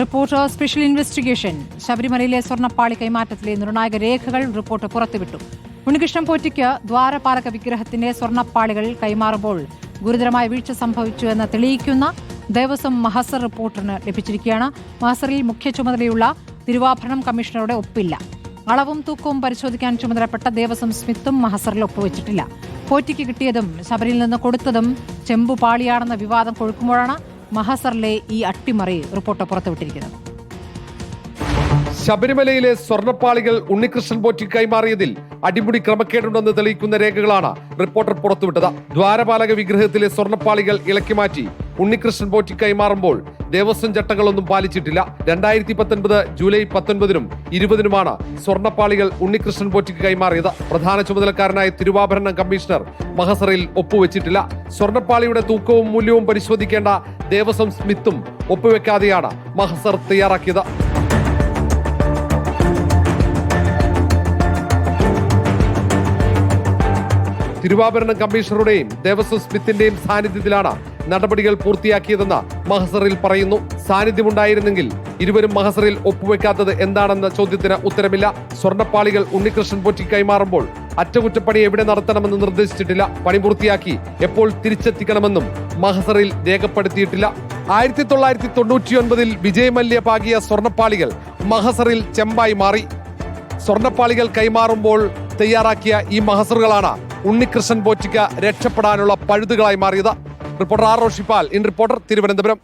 Reporter special investigation. ശബരിമലയിലെ സ്വർണപ്പാളി കൈമാറ്റത്തിലെ നിർണായക രേഖകൾ റിപ്പോർട്ട് പുറത്തുവിട്ടു. ഉണ്ണികൃഷ്ണൻ പോറ്റിക്ക് ദ്വാരപാലക വിഗ്രഹത്തിന്റെ സ്വർണപ്പാളികൾ കൈമാറുമ്പോൾ ഗുരുതരമായ വീഴ്ച സംഭവിച്ചു എന്ന് തെളിയിക്കുന്ന ദേവസ്വം മഹസർ റിപ്പോർട്ടിന് ലഭിച്ചിരിക്കുകയാണ്. മഹസറിൽ മുഖ്യ ചുമതലയുള്ള തിരുവാഭരണം കമ്മീഷണറുടെ ഒപ്പില്ല. അളവും തൂക്കവും പരിശോധിക്കാൻ ചുമതലപ്പെട്ട ദേവസ്വം സ്മിത്തും മഹസറിൽ ഒപ്പുവെച്ചിട്ടില്ല. പോറ്റിക്ക് കിട്ടിയതും ശബരിയിൽ നിന്ന് കൊടുത്തതും ചെമ്പുപാളിയാണെന്ന വിവാദം കൊഴുക്കുമ്പോഴാണ് മഹസറിലെ ഈ അട്ടിമറി റിപ്പോർട്ട് പുറത്തുവിട്ടിരിക്കുന്നത് ശബരിമലയിലെ സ്വർണപ്പാളികൾ ഉണ്ണികൃഷ്ണൻ പോറ്റി കൈമാറിയതിൽ അടിമുടി ക്രമക്കേടുണ്ടെന്ന് തെളിയിക്കുന്ന രേഖകളാണ് റിപ്പോർട്ടർ പുറത്തുവിട്ടത്. ദ്വാരപാലക വിഗ്രഹത്തിലെ സ്വർണപ്പാളികൾ ഇളക്കി മാറ്റി ഉണ്ണികൃഷ്ണൻ പോറ്റി കൈമാറുമ്പോൾ ദേവസ്വം ചട്ടങ്ങളൊന്നും പാലിച്ചിട്ടില്ല. രണ്ടായിരത്തി പത്തൊൻപത് ജൂലൈ പത്തൊൻപതിനും ഇരുപതിനുമാണ് സ്വർണപ്പാളികൾ ഉണ്ണികൃഷ്ണൻ പോറ്റിക്ക് കൈമാറിയത്. പ്രധാന ചുമതലക്കാരനായ തിരുവാഭരണം കമ്മീഷണർ മഹസറയിൽ ഒപ്പുവെച്ചിട്ടില്ല. സ്വർണപ്പാളിയുടെ തൂക്കവും മൂല്യവും പരിശോധിക്കേണ്ട ദേവസ്വം സ്മിത്തും ഒപ്പുവെക്കാതെയാണ് മഹസർ തയ്യാറാക്കിയത്. തിരുവാഭരണം കമ്മീഷണറുടെയും ദേവസ്വം സ്മിത്തിന്റെയും സാന്നിധ്യത്തിലാണ് നടപടികൾ പൂർത്തിയാക്കിയതെന്ന് മഹസറിൽ പറയുന്നു. സാന്നിധ്യമുണ്ടായിരുന്നെങ്കിൽ ഇരുവരും മഹസറിൽ ഒപ്പുവെക്കാത്തത് എന്താണെന്ന ചോദ്യത്തിന് ഉത്തരമില്ല. സ്വർണപ്പാളികൾ ഉണ്ണികൃഷ്ണൻ പൊറ്റി കൈമാറുമ്പോൾ അറ്റകുറ്റപ്പണി എവിടെ നടത്തണമെന്ന് നിർദ്ദേശിച്ചിട്ടില്ല. പണി പൂർത്തിയാക്കി എപ്പോൾ തിരിച്ചെത്തിക്കണമെന്നും മഹസറിൽ രേഖപ്പെടുത്തിയിട്ടില്ല. ആയിരത്തി തൊള്ളായിരത്തി തൊണ്ണൂറ്റിയൊൻപതിൽ വിജയമല്യ പാകിയ സ്വർണപ്പാളികൾ മഹസറിൽ ചെമ്പായി മാറി. സ്വർണപ്പാളികൾ കൈമാറുമ്പോൾ തയ്യാറാക്കിയ ഈ മഹസറുകളാണ് ഉണ്ണികൃഷ്ണൻ പോറ്റിക്ക് രക്ഷപ്പെടാനുള്ള പഴുതുകളായി മാറിയത്. Reporter R Roshipal. In reporter Thiruvananthapuram.